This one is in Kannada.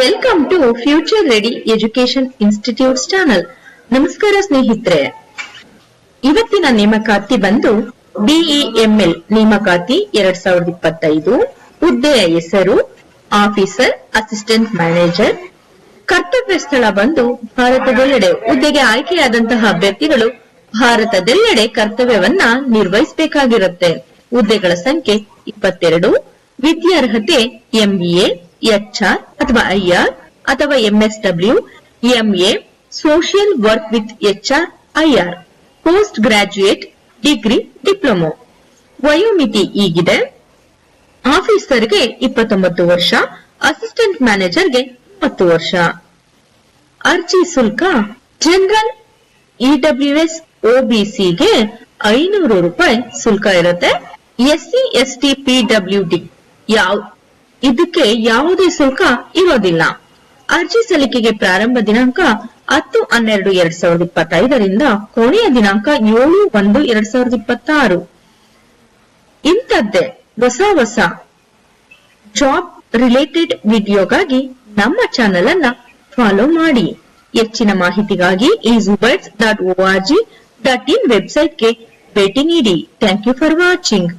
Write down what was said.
Welcome to future ready education institutes channel ನಮಸ್ಕಾರ ಸ್ನೇಹಿತರೆ. ಇವತ್ತಿನ ನೇಮಕಾತಿ ಬಂದು ಬಿಇಎಂಎಲ್ ನೇಮಕಾತಿ ಎರಡ್ ಸಾವಿರದ ಇಪ್ಪತ್ತೈದು. ಹುದ್ದೆಯ ಹೆಸರು, ಆಫೀಸರ್, ಅಸಿಸ್ಟೆಂಟ್ ಮ್ಯಾನೇಜರ್. ಕರ್ತವ್ಯ ಸ್ಥಳ ಬಂದು ಭಾರತದೆಲ್ಲೆಡೆ ಹುದ್ದೆಗೆ ಆಯ್ಕೆಯಾದಂತಹ ಅಭ್ಯರ್ಥಿಗಳು ಭಾರತದೆಲ್ಲೆಡೆ ಕರ್ತವ್ಯವನ್ನ ನಿರ್ವಹಿಸಬೇಕಾಗಿರುತ್ತೆ. ಹುದ್ದೆಗಳ ಸಂಖ್ಯೆ ಇಪ್ಪತ್ತೆರಡು. ವಿದ್ಯಾರ್ಹತೆ ಎಂಬಿಎ ಎಚ್ಆರ್ ಅಥವಾ ಐಆರ್ ಅಥವಾ MSW, MA, social work with HR, IR, post graduate, degree, diploma. ವಯೋಮಿತಿ ಈಗಿದೆ ಆಫೀಸರ್ಗೆ ಇಪ್ಪತ್ತೊಂಬತ್ತು ವರ್ಷ, ಅಸಿಸ್ಟೆಂಟ್ ಮ್ಯಾನೇಜರ್ಗೆ ಇಪ್ಪತ್ತು ವರ್ಷ. ಅರ್ಜಿ ಶುಲ್ಕ ಜನರಲ್ ಇಡಬ್ಲ್ಯೂಎಸ್ ಒಬಿಸಿಗೆ ಐನೂರು ರೂಪಾಯಿ ಶುಲ್ಕ ಇರುತ್ತೆ. ಎಸ್ಸಿ, ಎಸ್ಟಿ, ಪಿಡಬ್ಲ್ಯೂಡಿ, ಯಾವ ಇದಕ್ಕೆ ಯಾವುದೇ ಶುಲ್ಕ ಇರೋದಿಲ್ಲ. ಅರ್ಜಿ ಸಲ್ಲಿಕೆಗೆ ಪ್ರಾರಂಭ ದಿನಾಂಕ ಹತ್ತು ಹನ್ನೆರಡು ಎರಡ್ ಸಾವಿರದ ಇಪ್ಪತ್ತೈದರಿಂದ ಕೊನೆಯ ದಿನಾಂಕ ಏಳು ಒಂದು ಎರಡ್ ಸಾವಿರದ ಇಪ್ಪತ್ತಾರು. ಇಂಥದ್ದೇ ಹೊಸ ಹೊಸ ಜಾಬ್ ರಿಲೇಟೆಡ್ ವಿಡಿಯೋಗಾಗಿ ನಮ್ಮ ಚಾನೆಲ್ ಅನ್ನ ಫಾಲೋ ಮಾಡಿ. ಹೆಚ್ಚಿನ ಮಾಹಿತಿಗಾಗಿ ಈಸುಬರ್ಡ್ಸ್ ಡಾಟ್ ಓಆರ್ಜಿ ಡಾಟ್ ಇನ್ ವೆಬ್ಸೈಟ್ಗೆ ಭೇಟಿ ನೀಡಿ. Thank you for watching